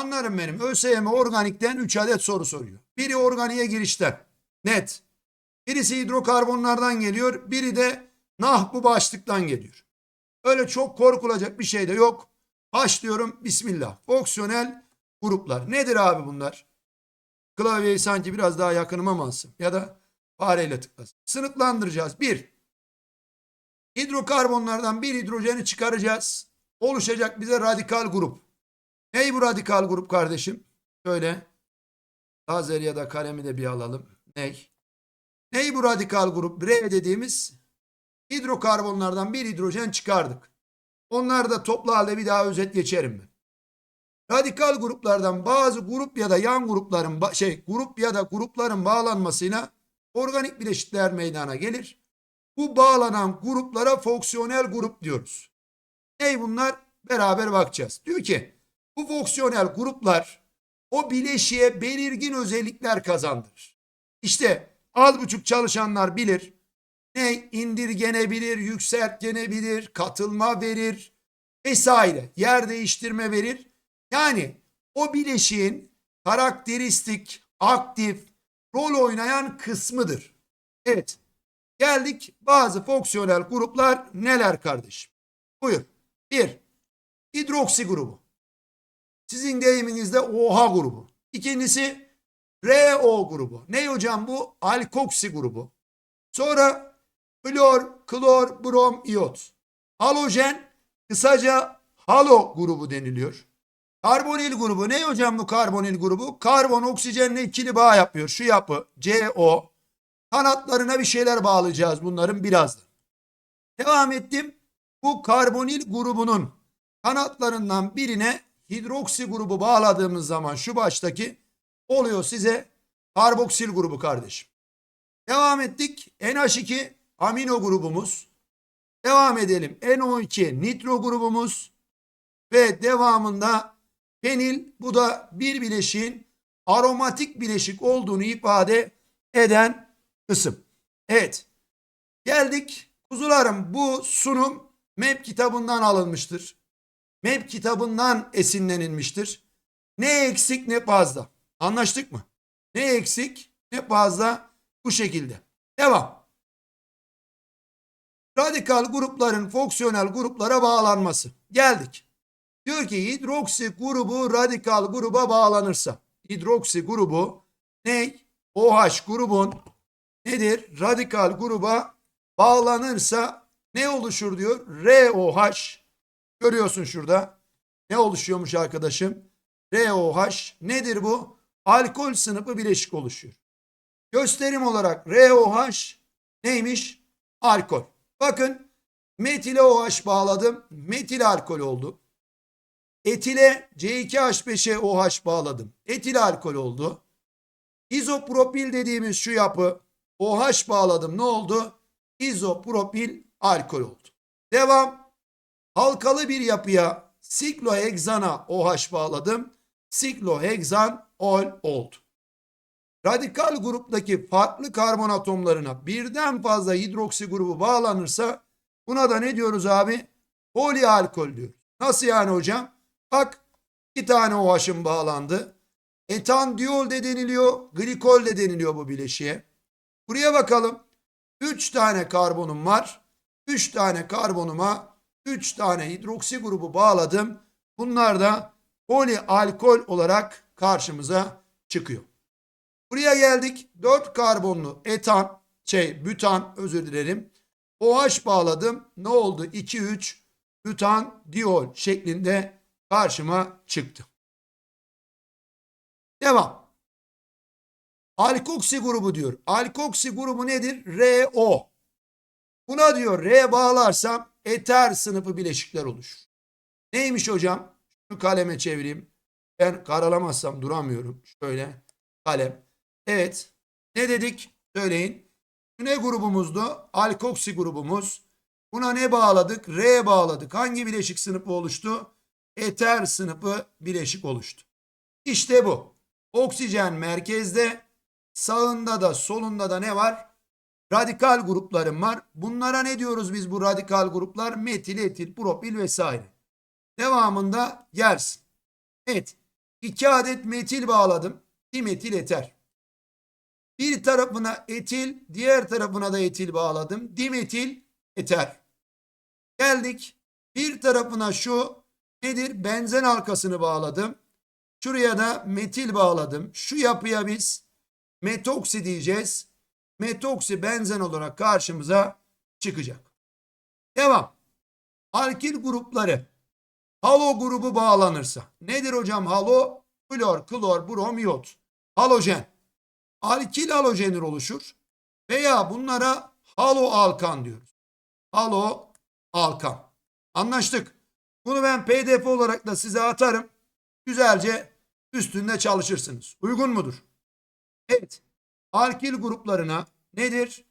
Canlarım benim ÖSYM organikten 3 adet soru soruyor. Biri organiğe girişten. Net. Birisi hidrokarbonlardan geliyor. Biri de nah bu başlıktan geliyor. Öyle çok korkulacak bir şey de yok. Başlıyorum. Bismillah. Fonksiyonel gruplar. Nedir abi bunlar? Klavyeyi sanki biraz daha yakınıma mı alsın? Ya da fareyle tıklasın. Sınıflandıracağız. Bir. Hidrokarbonlardan bir hidrojeni çıkaracağız. Oluşacak bize radikal grup. Ney bu radikal grup kardeşim? Şöyle. Lazer ya da kalemi de bir alalım. Ney? Ney bu radikal grup? R dediğimiz hidrokarbonlardan bir hidrojen çıkardık. Onları da toplu halde bir daha özet geçerim ben. Radikal gruplardan bazı grup ya da yan grupların şey grup ya da grupların bağlanmasıyla organik bileşikler meydana gelir. Bu bağlanan gruplara fonksiyonel grup diyoruz. Ney bunlar? Beraber bakacağız. Diyor ki bu fonksiyonel gruplar o bileşiğe belirgin özellikler kazandırır. İşte az buçuk çalışanlar bilir. Ne indirgenebilir, yükseltgenebilir, katılma verir vesaire. Yer değiştirme verir. Yani o bileşiğin karakteristik, aktif, rol oynayan kısmıdır. Evet. Geldik bazı fonksiyonel gruplar neler kardeşim? Buyur. Bir, hidroksi grubu. Sizin deyiminizde OH grubu. İkincisi RO grubu. Ne hocam bu? Alkoksi grubu. Sonra flor, klor, brom, iot. Halojen kısaca halo grubu deniliyor. Karbonil grubu. Ne hocam bu karbonil grubu? Karbon oksijenle ikili bağ yapıyor. Şu yapı CO. Kanatlarına bir şeyler bağlayacağız bunların birazdan. Devam ettim. Bu karbonil grubunun kanatlarından birine hidroksi grubu bağladığımız zaman şu baştaki oluyor size karboksil grubu kardeşim. Devam ettik. NH2 amino grubumuz. Devam edelim. NO2 nitro grubumuz ve devamında penil bu da bir bileşiğin aromatik bileşik olduğunu ifade eden kısım. Evet. Geldik. Kuzularım bu sunum MEP kitabından alınmıştır. MEP kitabından esinlenilmiştir. Ne eksik ne fazla. Anlaştık mı? Ne eksik ne fazla bu şekilde. Devam. Radikal grupların fonksiyonel gruplara bağlanması. Geldik. Diyor ki hidroksi grubu radikal gruba bağlanırsa. Hidroksi grubu ne? OH grubun nedir? Radikal gruba bağlanırsa ne oluşur diyor? ROH. Görüyorsun şurada. Ne oluşuyormuş arkadaşım? ROH nedir bu? Alkol sınıfı bileşik oluşuyor. Gösterim olarak ROH neymiş? Alkol. Bakın metile OH bağladım. Metil alkol oldu. Etile C2H5'e OH bağladım. Etil alkol oldu. İzopropil dediğimiz şu yapı OH bağladım. Ne oldu? İzopropil alkol oldu. Devam. Halkalı bir yapıya siklohexana OH bağladım. Siklohexan ol oldu. Radikal gruptaki farklı karbon atomlarına birden fazla hidroksi grubu bağlanırsa buna da ne diyoruz abi? Polialkol diyoruz. Nasıl yani hocam? Bak iki tane OH'ın bağlandı. Etan diol de deniliyor, glikol de deniliyor bu bileşiğe. Buraya bakalım. 3 tane karbonum var. 3 tane karbonuma 3 tane hidroksi grubu bağladım. Bunlar da polialkol olarak karşımıza çıkıyor. Buraya geldik. 4 karbonlu etan, şey bütan özür dilerim. OH bağladım. Ne oldu? 2 3 bütan diol şeklinde karşıma çıktı. Devam. Alkoksi grubu diyor. Alkoksi grubu nedir? RO. Buna diyor R bağlarsam eter sınıfı bileşikler oluşur. Neymiş hocam? Şu kaleme çevireyim. Ben karalamazsam duramıyorum. Şöyle kalem. Evet. Ne dedik? Söyleyin. Şu ne grubumuzdu? Alkoksi grubumuz. Buna ne bağladık? R bağladık. Hangi bileşik sınıfı oluştu? Eter sınıfı bileşik oluştu. İşte bu. Oksijen merkezde, sağında da solunda da ne var? Radikal gruplarım var. Bunlara ne diyoruz biz bu radikal gruplar? Metil, etil, propil vesaire. Devamında gelsin. Evet. iki adet metil bağladım. Dimetil eter. Bir tarafına etil, diğer tarafına da etil bağladım. Dimetil eter. Geldik. Bir tarafına şu nedir? Benzen halkasını bağladım. Şuraya da metil bağladım. Şu yapıya biz metoksi diyeceğiz. Metoksi benzen olarak karşımıza çıkacak. Devam. Alkil grupları. Halo grubu bağlanırsa. Nedir hocam halo? Klor, klor, brom, iot. Halojen. Alkil halojenir oluşur. Veya bunlara halo alkan diyoruz. Halo alkan. Anlaştık. Bunu ben pdf olarak da size atarım. Güzelce üstünde çalışırsınız. Uygun mudur? Evet. Alkil gruplarına nedir?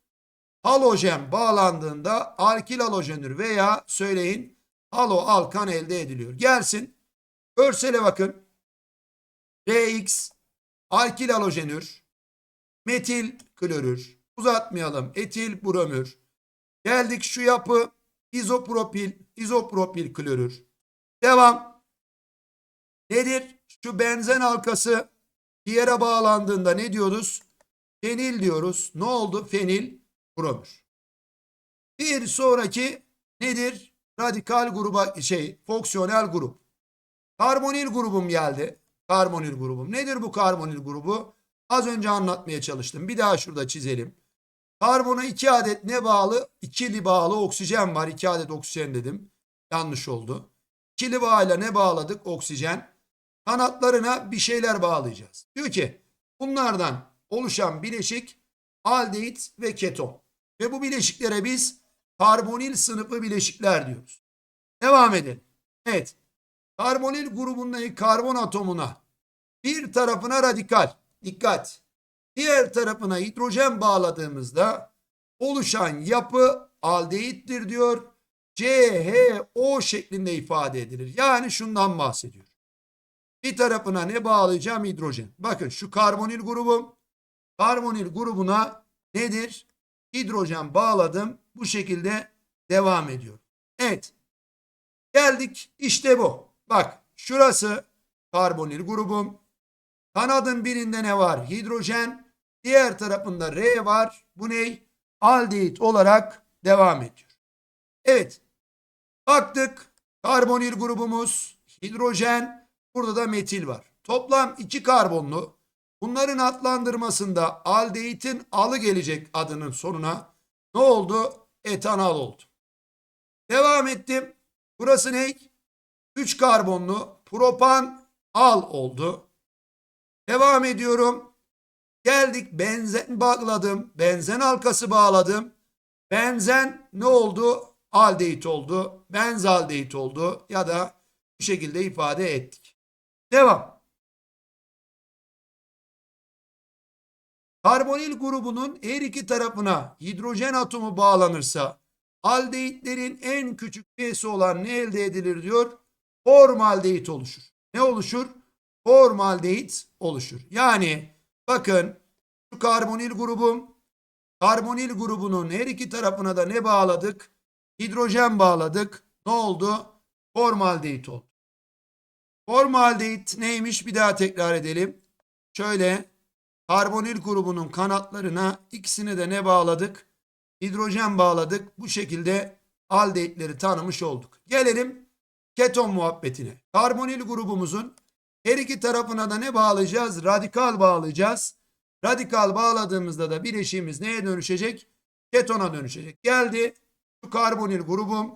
Halojen bağlandığında alkil halojenür veya söyleyin halo alkan elde ediliyor. Gelsin. Görsele bakın. RX alkil halojenür. Metil klorür. Uzatmayalım. Etil bromür. Geldik şu yapı izopropil, izopropil klorür. Devam. Nedir? Şu benzen halkası diğere bağlandığında ne diyoruz? Fenil diyoruz. Ne oldu? Fenil bromür. Bir sonraki nedir? Radikal gruba şey fonksiyonel grup. Karbonil grubum geldi. Karbonil grubum. Nedir bu karbonil grubu? Az önce anlatmaya çalıştım. Bir daha şurada çizelim. Karbona iki adet ne bağlı? İkili bağlı oksijen var. İki adet oksijen dedim. Yanlış oldu. İkili bağıyla ne bağladık? Oksijen. Kanatlarına bir şeyler bağlayacağız. Diyor ki bunlardan oluşan bileşik aldehit ve keton. Ve bu bileşiklere biz karbonil sınıfı bileşikler diyoruz. Devam edelim. Evet. Karbonil grubundaki karbon atomuna bir tarafına radikal. Dikkat. Diğer tarafına hidrojen bağladığımızda oluşan yapı aldehittir diyor. CHO şeklinde ifade edilir. Yani şundan bahsediyor. Bir tarafına ne bağlayacağım? Hidrojen. Bakın şu karbonil grubum. Karbonil grubuna nedir? Hidrojen bağladım. Bu şekilde devam ediyor. Evet. Geldik. İşte bu. Bak şurası karbonil grubum. Kanadın birinde ne var? Hidrojen. Diğer tarafında R var. Bu ne? Aldehit olarak devam ediyor. Evet. Baktık. Karbonil grubumuz hidrojen. Burada da metil var. Toplam iki karbonlu. Bunların adlandırmasında aldehitin alı gelecek adının sonuna. Ne oldu? Etanal oldu. Devam ettim. Burası ne? 3 karbonlu propan al oldu. Devam ediyorum. Geldik benzen bağladım. Benzen halkası bağladım. Benzen ne oldu? Aldehit oldu. Benzaldehit oldu. Ya da bu şekilde ifade ettik. Devam. Karbonil grubunun her iki tarafına hidrojen atomu bağlanırsa aldehitlerin en küçük P'si olan ne elde edilir diyor? Formaldehit oluşur. Ne oluşur? Formaldehit oluşur. Yani bakın şu karbonil grubum karbonil grubunun her iki tarafına da ne bağladık? Hidrojen bağladık. Ne oldu? Formaldehit oldu. Formaldehit neymiş? Bir daha tekrar edelim. Şöyle karbonil grubunun kanatlarına ikisini de ne bağladık? Hidrojen bağladık. Bu şekilde aldehitleri tanımış olduk. Gelelim keton muhabbetine. Karbonil grubumuzun her iki tarafına da ne bağlayacağız? Radikal bağlayacağız. Radikal bağladığımızda da bileşiğimiz neye dönüşecek? Ketona dönüşecek. Geldi şu karbonil grubum.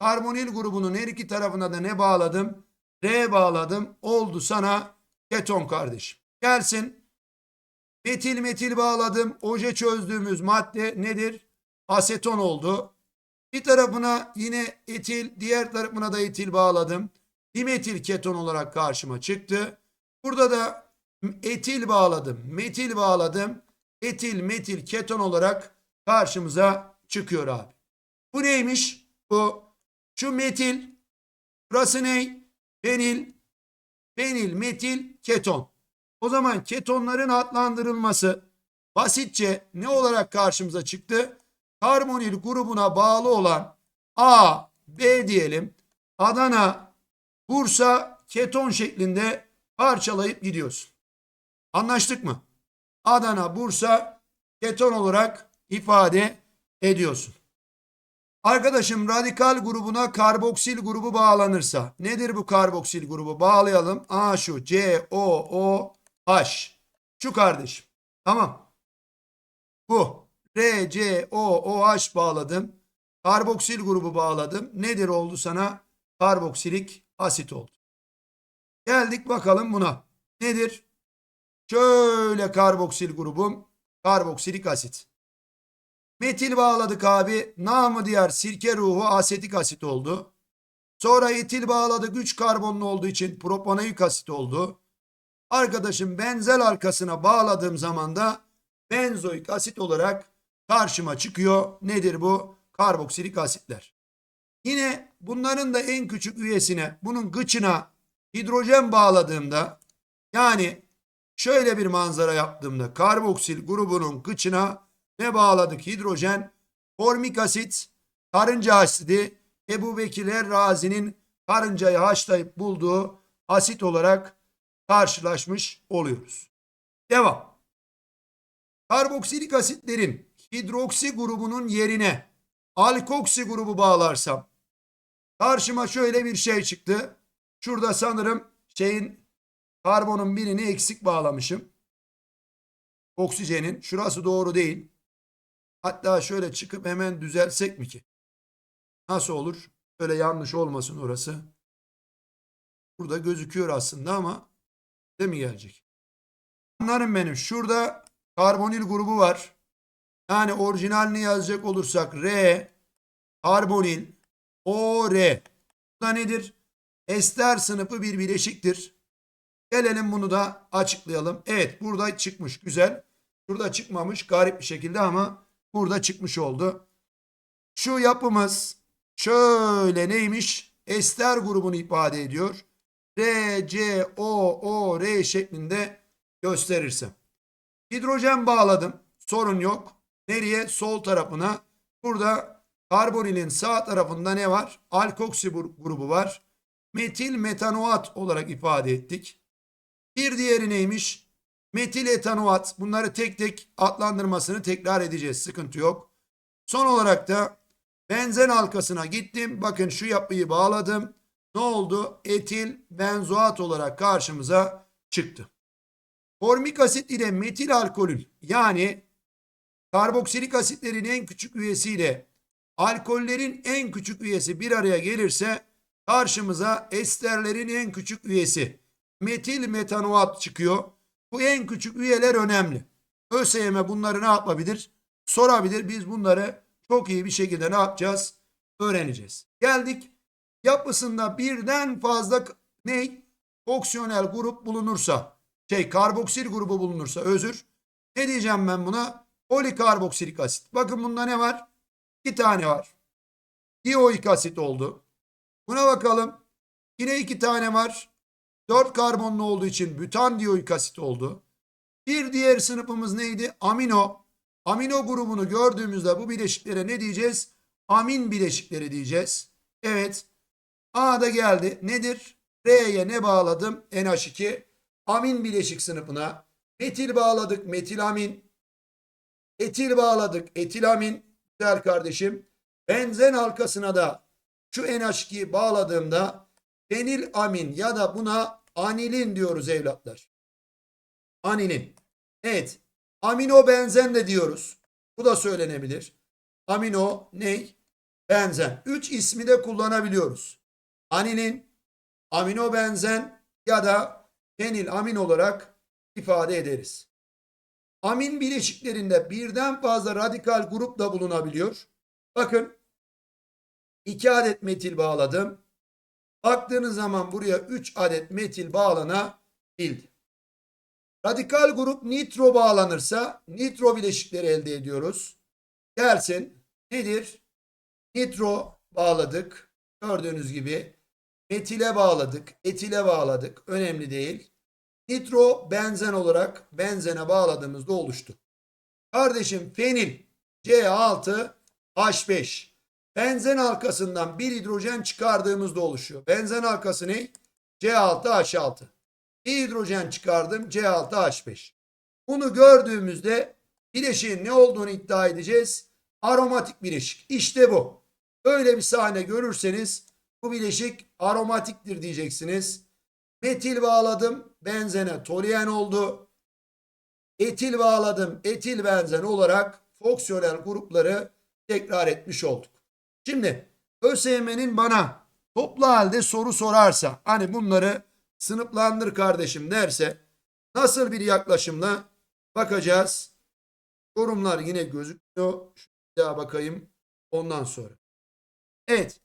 Karbonil grubunun her iki tarafına da ne bağladım? R bağladım. Oldu sana keton kardeşim. Gelsin. Metil metil bağladım. Oje çözdüğümüz madde nedir? Aseton oldu. Bir tarafına yine etil, diğer tarafına da etil bağladım. Dimetil keton olarak karşıma çıktı. Burada da etil bağladım, metil bağladım. Etil, metil, keton olarak karşımıza çıkıyor abi. Bu neymiş? Bu şu metil. Burası ne? Fenil, fenil, metil, keton. O zaman ketonların adlandırılması basitçe ne olarak karşımıza çıktı? Karbonil grubuna bağlı olan A, B diyelim. Adana, Bursa keton şeklinde parçalayıp gidiyorsun. Anlaştık mı? Adana, Bursa keton olarak ifade ediyorsun. Arkadaşım radikal grubuna karboksil grubu bağlanırsa nedir bu karboksil grubu? Bağlayalım. A şu C O O H. Şu kardeşim. Tamam. Bu. R C O O H bağladım. Karboksil grubu bağladım. Nedir oldu sana? Karboksilik asit oldu. Geldik bakalım buna. Nedir? Şöyle karboksil grubum. Karboksilik asit. Metil bağladık abi. Namı diğer sirke ruhu asetik asit oldu. Sonra etil bağladık 3 karbonlu olduğu için propanoik asit oldu. Arkadaşım benzel arkasına bağladığım zaman da benzoik asit olarak karşıma çıkıyor. Nedir bu? Karboksilik asitler. Yine bunların da en küçük üyesine bunun gıçına hidrojen bağladığımda yani şöyle bir manzara yaptığımda karboksil grubunun gıçına ne bağladık? Hidrojen, formik asit, karınca asidi, Ebu Bekirler Razi'nin karıncayı haşlayıp bulduğu asit olarak karşılaşmış oluyoruz. Devam. Karboksilik asitlerin hidroksi grubunun yerine alkoksi grubu bağlarsam karşıma şöyle bir şey çıktı. Şurada sanırım şeyin karbonun birini eksik bağlamışım. Oksijenin. Şurası doğru değil. Hatta şöyle çıkıp hemen düzelsek mi ki? Nasıl olur? Öyle yanlış olmasın orası. Burada gözüküyor aslında ama değil mi gelecek? Anlarım benim. Şurada karbonil grubu var. Yani orijinalini yazacak olursak R, karbonil, OR. Bu da nedir? Ester sınıfı bir bileşiktir. Gelelim bunu da açıklayalım. Evet burada çıkmış güzel. Burada çıkmamış garip bir şekilde ama burada çıkmış oldu. Şu yapımız şöyle neymiş? Ester grubunu ifade ediyor. R, C, O, O, R şeklinde gösterirsem. Hidrojen bağladım. Sorun yok. Nereye? Sol tarafına. Burada karbonilin sağ tarafında ne var? Alkoksi grubu var. Metil metanoat olarak ifade ettik. Bir diğeri neymiş? Metil etanoat. Bunları tek tek adlandırmasını tekrar edeceğiz. Sıkıntı yok. Son olarak da benzen halkasına gittim. Bakın şu yapıyı bağladım. Ne oldu? Etil benzoat olarak karşımıza çıktı. Formik asit ile metil alkolün yani karboksilik asitlerin en küçük üyesiyle alkollerin en küçük üyesi bir araya gelirse karşımıza esterlerin en küçük üyesi metil metanoat çıkıyor. Bu en küçük üyeler önemli. ÖSYM bunları ne yapabilir? Sorabilir. Biz bunları çok iyi bir şekilde ne yapacağız? Öğreneceğiz. Geldik. Yapısında birden fazla ne? Oksiyonel grup bulunursa, şey karboksil grubu bulunursa özür. Ne diyeceğim ben buna? Polikarboksilik asit. Bakın bunda ne var? İki tane var. Dioik asit oldu. Buna bakalım. Yine iki tane var. 4 karbonlu olduğu için butan dioik asit oldu. Bir diğer sınıfımız neydi? Amino. Amino grubunu gördüğümüzde bu bileşiklere ne diyeceğiz? Amin bileşikleri diyeceğiz. Evet. A da geldi. Nedir? R'ye ne bağladım? NH2. Amin bileşik sınıfına. Metil bağladık. Metilamin. Etil bağladık. Etilamin. Güzel kardeşim. Benzen halkasına da şu NH2'yi bağladığımda fenil amin ya da buna anilin diyoruz evlatlar. Anilin. Evet. Amino benzen de diyoruz. Bu da söylenebilir. Amino ne? Benzen. Üç ismi de kullanabiliyoruz. Anilin, amino benzen ya da fenil amin olarak ifade ederiz. Amin bileşiklerinde birden fazla radikal grup da bulunabiliyor. Bakın 2 adet metil bağladım. Baktığınız zaman buraya 3 adet metil bağlanabildi. Radikal grup nitro bağlanırsa nitro bileşikleri elde ediyoruz. Gelsin nedir? Nitro bağladık. Gördüğünüz gibi metile bağladık, etile bağladık. Önemli değil. Nitro benzen olarak benzene bağladığımızda oluştu. Kardeşim fenil C6H5 benzen halkasından bir hidrojen çıkardığımızda oluşuyor. Benzen halkası ne? C6H6. Bir hidrojen çıkardım C6H5. Bunu gördüğümüzde bileşiğin ne olduğunu iddia edeceğiz. Aromatik bileşik. İşte bu. Böyle bir sahne görürseniz bu bileşik aromatiktir diyeceksiniz. Metil bağladım. Benzene toluen oldu. Etil bağladım. Etil benzen olarak fonksiyonel grupları tekrar etmiş olduk. Şimdi ÖSYM'nin bana toplu halde soru sorarsa hani bunları sınıflandır kardeşim derse nasıl bir yaklaşımla bakacağız. Yorumlar yine gözüküyor. Şu daha bakayım ondan sonra. Evet.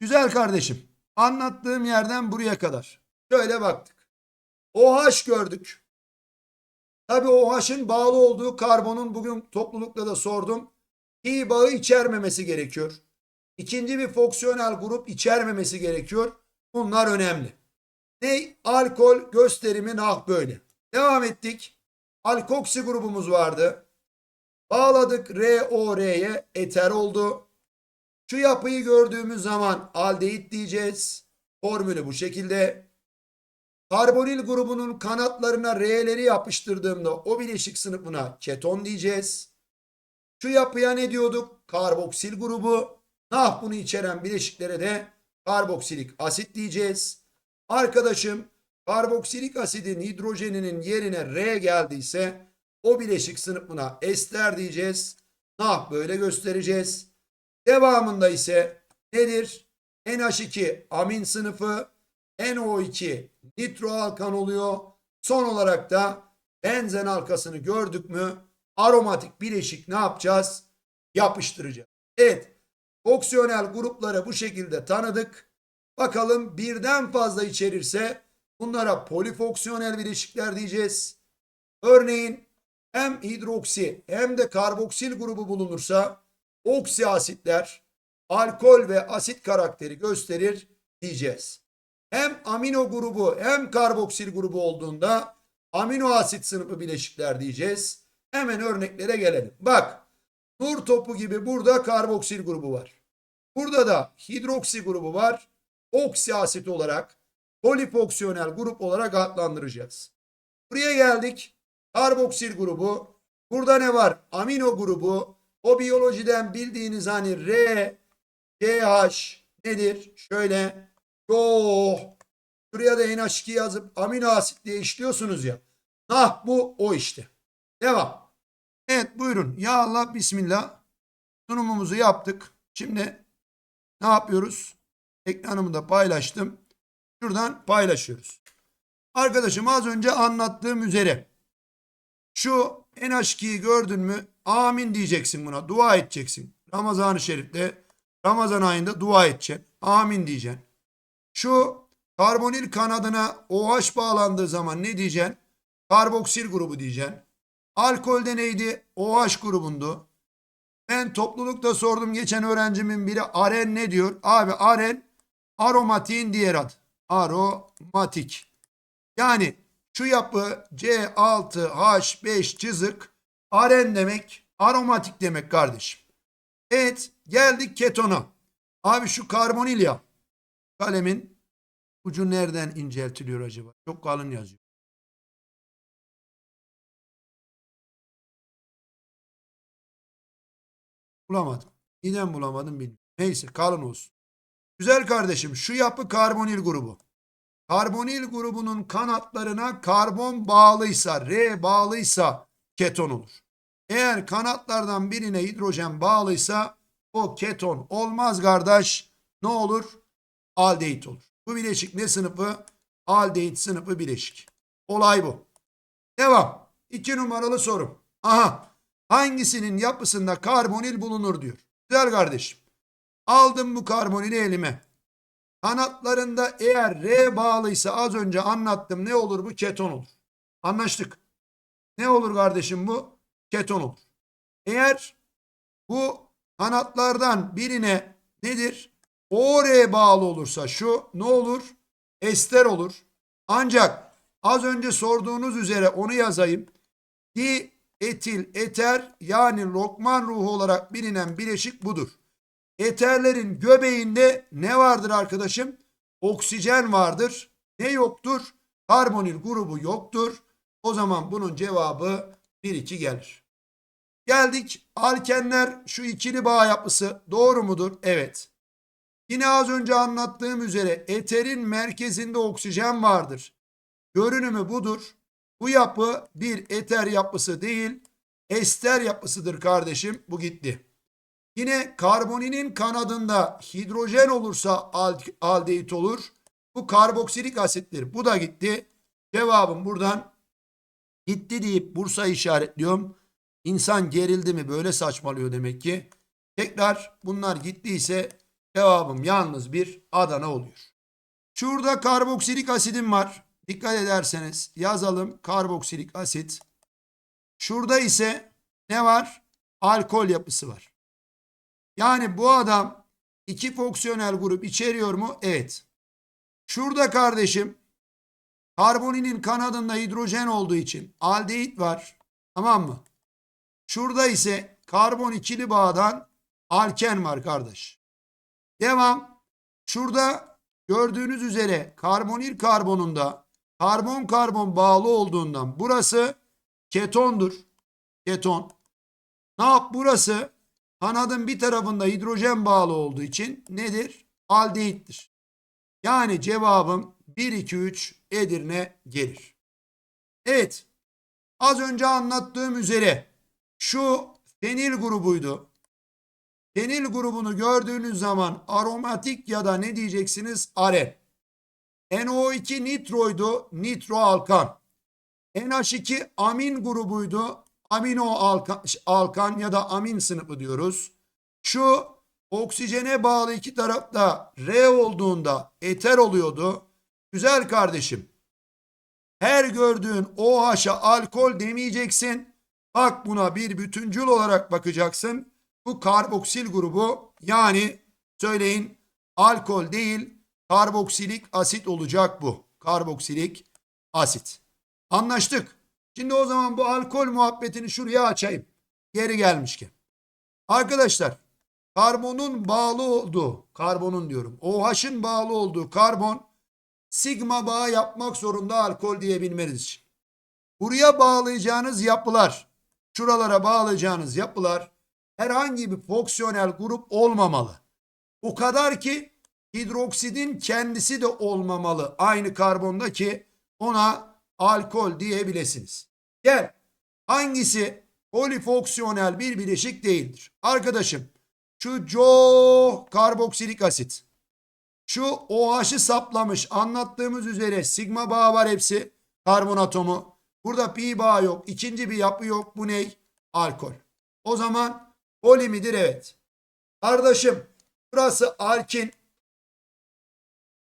Güzel kardeşim. Anlattığım yerden buraya kadar. Şöyle baktık. OH gördük. Tabii OH'ın bağlı olduğu karbonun bugün toplulukta da sordum. Pi bağı içermemesi gerekiyor. İkinci bir fonksiyonel grup içermemesi gerekiyor. Bunlar önemli. Ne? Alkol gösterimi nah böyle. Devam ettik. Alkoksi grubumuz vardı. Bağladık ROR'ye eter oldu. Şu yapıyı gördüğümüz zaman aldehit diyeceğiz. Formülü bu şekilde. Karbonil grubunun kanatlarına R'leri yapıştırdığımda o bileşik sınıfına keton diyeceğiz. Şu yapıya ne diyorduk? Karboksil grubu. Nah bunu içeren bileşiklere de karboksilik asit diyeceğiz. Arkadaşım karboksilik asidin hidrojeninin yerine R geldiyse o bileşik sınıfına ester diyeceğiz. Nah böyle göstereceğiz. Devamında ise nedir? NH2 amin sınıfı, NO2 nitroalkan oluyor. Son olarak da benzen halkasını gördük mü aromatik bileşik ne yapacağız? Yapıştıracağız. Evet. Fonksiyonel grupları bu şekilde tanıdık. Bakalım birden fazla içerirse bunlara polifonksiyonel bileşikler diyeceğiz. Örneğin hem hidroksi hem de karboksil grubu bulunursa oksi asitler alkol ve asit karakteri gösterir diyeceğiz. Hem amino grubu hem karboksil grubu olduğunda amino asit sınıfı bileşikler diyeceğiz. Hemen örneklere gelelim. Bak nur topu gibi burada karboksil grubu var. Burada da hidroksi grubu var. Oksi asit olarak polifonksiyonel grup olarak adlandıracağız. Buraya geldik. Karboksil grubu. Burada ne var? Amino grubu. O biyolojiden bildiğiniz hani R, CH nedir? Şöyle Yo. Şuraya da NH2 yazıp amino asit diye işliyorsunuz ya. Nah bu o işte. Devam. Evet buyurun. Ya Allah bismillah. Sunumumuzu yaptık. Şimdi ne yapıyoruz? Ekranımı da paylaştım. Şuradan paylaşıyoruz. Arkadaşım az önce anlattığım üzere şu NH2'yi gördün mü amin diyeceksin buna. Dua edeceksin. Ramazan-ı Şerif'te Ramazan ayında dua edeceksin. Amin diyeceksin. Şu karbonil kanadına OH bağlandığı zaman ne diyeceksin? Karboksil grubu diyeceksin. Alkolde neydi? OH grubundu. Ben toplulukta sordum geçen öğrencimin biri aren ne diyor? Abi aren aromatiğin diğer adı. Aromatik. Yani şu yapı C6H5 çizik aren demek aromatik demek kardeşim. Evet geldik ketona. Abi şu karbonil ya. Kalemin ucu nereden inceltiliyor acaba? Çok kalın yazıyor. Bulamadım. Neden bulamadım bilmiyorum. Neyse kalın olsun. Güzel kardeşim şu yapı karbonil grubu. Karbonil grubunun kanatlarına karbon bağlıysa, R bağlıysa keton olur. Eğer kanatlardan birine hidrojen bağlıysa o keton olmaz kardeş. Ne olur? Aldehit olur. Bu bileşik ne sınıfı? Aldehit sınıfı bileşik. Olay bu. Devam. İki numaralı soru. Aha. Hangisinin yapısında karbonil bulunur diyor. Güzel kardeşim. Aldım bu karbonili elime. Kanatlarında eğer R bağlıysa az önce anlattım ne olur bu? Keton olur. Anlaştık. Ne olur kardeşim bu? Keton olur. Eğer bu kanatlardan birine nedir? OR bağlı olursa şu ne olur? Ester olur. Ancak az önce sorduğunuz üzere onu yazayım. Di etil eter yani lokman ruhu olarak bilinen bileşik budur. Eterlerin göbeğinde ne vardır arkadaşım? Oksijen vardır. Ne yoktur? Karbonil grubu yoktur. O zaman bunun cevabı 1-2 gelir. Geldik alkenler şu ikili bağ yapısı doğru mudur? Evet. Yine az önce anlattığım üzere eterin merkezinde oksijen vardır. Görünümü budur. Bu yapı bir eter yapısı değil, ester yapısıdır kardeşim. Bu gitti. Yine karboninin kanadında hidrojen olursa ald- aldehit olur. Bu karboksilik asittir. Bu da gitti. Cevabım buradan gitti deyip Bursa işaretliyorum. İnsan gerildi mi böyle saçmalıyor demek ki. Tekrar bunlar gittiyse cevabım yalnız bir Adana oluyor. Şurada karboksilik asidim var. Dikkat ederseniz yazalım karboksilik asit. Şurada ise ne var? Alkol yapısı var. Yani bu adam iki fonksiyonel grup içeriyor mu? Evet. Şurada kardeşim karboninin kanadında hidrojen olduğu için aldehit var. Tamam mı? Şurada ise karbon ikili bağdan alken var kardeş. Devam. Şurada gördüğünüz üzere karbonil karbonunda karbon karbon bağlı olduğundan burası ketondur. Keton. Ne yap burası? Kanadın bir tarafında hidrojen bağlı olduğu için nedir? Aldehittir. Yani cevabım 1 2 3 Edirne gelir. Evet. Az önce anlattığım üzere şu fenil grubuydu. Fenil grubunu gördüğünüz zaman aromatik ya da ne diyeceksiniz? Aren. NO2 nitroydu. Nitro alkan. NH2 amin grubuydu. Amino alkan, ya da amin sınıfı diyoruz. Şu oksijene bağlı iki tarafta R olduğunda eter oluyordu. Güzel kardeşim. Her gördüğün OH'a alkol demeyeceksin. Bak buna bir bütüncül olarak bakacaksın. Bu karboksil grubu yani söyleyin alkol değil karboksilik asit olacak bu. Karboksilik asit. Anlaştık. Şimdi o zaman bu alkol muhabbetini şuraya açayım. Geri gelmişken. Arkadaşlar karbonun bağlı olduğu, karbonun diyorum, OH'ın bağlı olduğu karbon sigma bağı yapmak zorunda alkol diyebilmeniz için. Buraya bağlayacağınız yapılar, şuralara bağlayacağınız yapılar herhangi bir fonksiyonel grup olmamalı. O kadar ki hidroksidin kendisi de olmamalı. Aynı karbonda ki ona alkol diyebilirsiniz. Gel. Hangisi polifonksiyonel bir bileşik değildir? Arkadaşım şu CO karboksilik asit. Şu OH'ı saplamış anlattığımız üzere sigma bağı var hepsi karbon atomu. Burada pi bağı yok. İkinci bir yapı yok. Bu ne? Alkol. O zaman poli midir? Evet. Kardeşim burası alkin.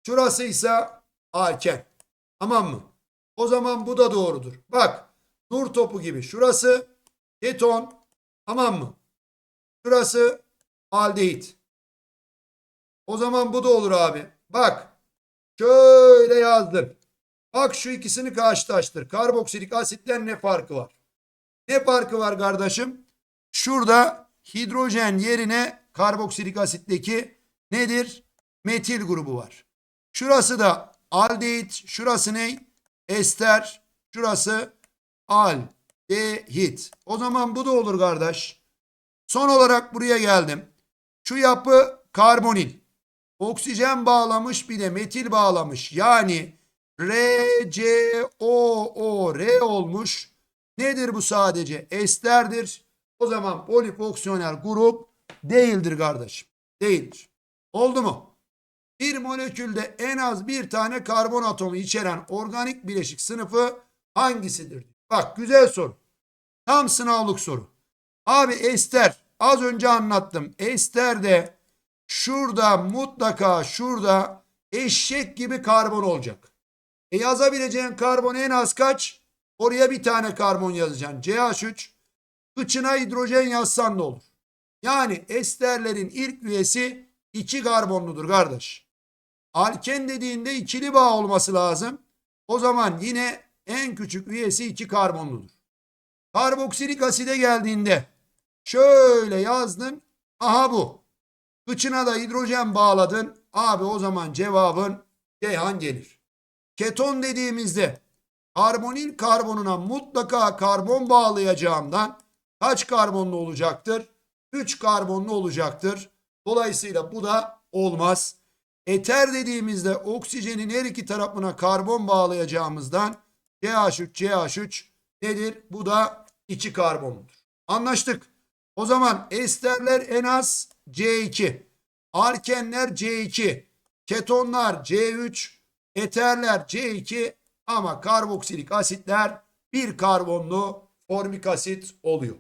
Şurası ise alken. Tamam mı? O zaman bu da doğrudur. Bak nur topu gibi. Şurası keton. Tamam mı? Şurası aldehit. O zaman bu da olur abi. Bak. Şöyle yazdım. Bak şu ikisini karşılaştır. Karboksilik asitten ne farkı var? Ne farkı var kardeşim? Şurada hidrojen yerine karboksilik asitteki nedir? Metil grubu var. Şurası da aldehit. Şurası ne? Ester. Şurası aldehit. O zaman bu da olur kardeş. Son olarak buraya geldim. Şu yapı karbonil. Oksijen bağlamış bir de metil bağlamış. Yani RCOO olmuş. Nedir bu sadece? Esterdir. O zaman polifonksiyonel grup değildir kardeşim. Değildir. Oldu mu? Bir molekülde en az bir tane karbon atomu içeren organik bileşik sınıfı hangisidir? Bak güzel soru. Tam sınavlık soru. Abi ester az önce anlattım. Ester de şurada mutlaka şurada eşek gibi karbon olacak. E yazabileceğin karbon en az kaç? Oraya bir tane karbon yazacaksın. CH3. Kıçına hidrojen yazsan da olur. Yani esterlerin ilk üyesi iki karbonludur kardeş. Alken dediğinde ikili bağ olması lazım. O zaman yine en küçük üyesi iki karbonludur. Karboksilik aside geldiğinde şöyle yazdın. Aha bu. Kıçına da hidrojen bağladın. Abi o zaman cevabın Ceyhan gelir. keton dediğimizde karbonil karbonuna mutlaka karbon bağlayacağımdan kaç karbonlu olacaktır? 3 karbonlu olacaktır. Dolayısıyla bu da olmaz. Eter dediğimizde oksijenin her iki tarafına karbon bağlayacağımızdan CH3 CH3 nedir? Bu da 2 karbonludur. Anlaştık. O zaman esterler en az C2. Alkenler C2. Ketonlar C3. Eterler C2 ama karboksilik asitler bir karbonlu formik asit oluyor.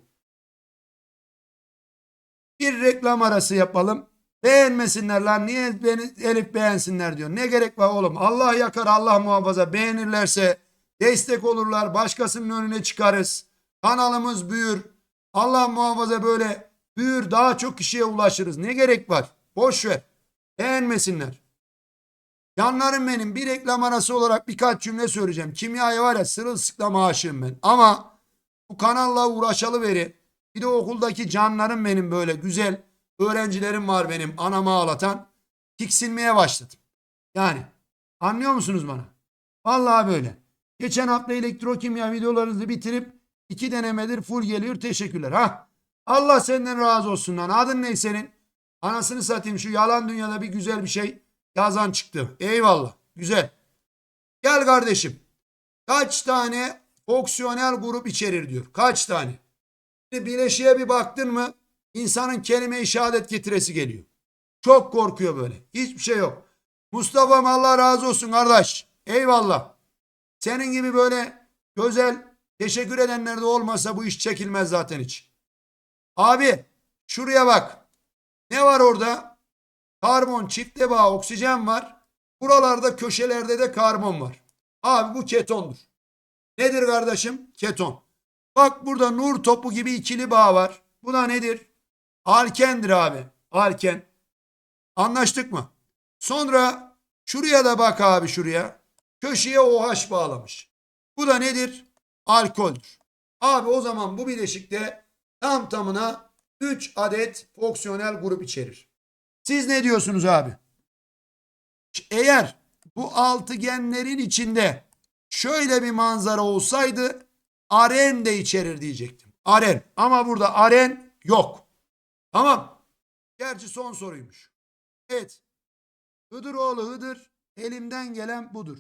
Bir reklam arası yapalım. Beğenmesinler lan niye beni Elif beğensinler diyor. Ne gerek var oğlum? Allah yakar Allah muhafaza beğenirlerse destek olurlar. Başkasının önüne çıkarız. Kanalımız büyür. Allah muhafaza böyle büyür daha çok kişiye ulaşırız. Ne gerek var? Boş ver. Beğenmesinler. Canlarım benim bir reklam arası olarak birkaç cümle söyleyeceğim. Kimyaya var ya sırılsıklam aşığım ben. Ama bu kanalla uğraşalı beri bir de okuldaki canlarım benim böyle güzel öğrencilerim var benim anamı ağlatan. Tiksinmeye başladım. Yani anlıyor musunuz bana? Vallahi böyle. Geçen hafta elektrokimya videolarınızı bitirip iki denemedir full geliyor. Teşekkürler. Ha? Allah senden razı olsun lan. Adın ne senin? Anasını satayım şu yalan dünyada bir güzel bir şey yazan çıktı. Eyvallah. Güzel. Gel kardeşim. Kaç tane fonksiyonel grup içerir diyor. Kaç tane? Bileşiğe bir baktın mı insanın kelime-i şehadet getiresi geliyor. Çok korkuyor böyle. Hiçbir şey yok. Mustafa'm Allah razı olsun kardeş. Eyvallah. Senin gibi böyle güzel teşekkür edenler de olmasa bu iş çekilmez zaten hiç. Abi şuraya bak. Ne var orada? Karbon çifte bağ oksijen var. Buralarda köşelerde de karbon var. Abi bu ketondur. Nedir kardeşim? Keton. Bak burada nur topu gibi ikili bağ var. Bu da nedir? Alkendir abi. Alken. Anlaştık mı? Sonra şuraya da bak abi şuraya. Köşeye OH bağlamış. Bu da nedir? Alkoldür. Abi o zaman bu bileşikte tam tamına 3 adet fonksiyonel grup içerir. Siz ne diyorsunuz abi? Eğer bu altıgenlerin içinde şöyle bir manzara olsaydı aren de içerir diyecektim. Aren. Ama burada aren yok. Tamam. Gerçi son soruymuş. Evet. Hıdır oğlu Hıdır elimden gelen budur.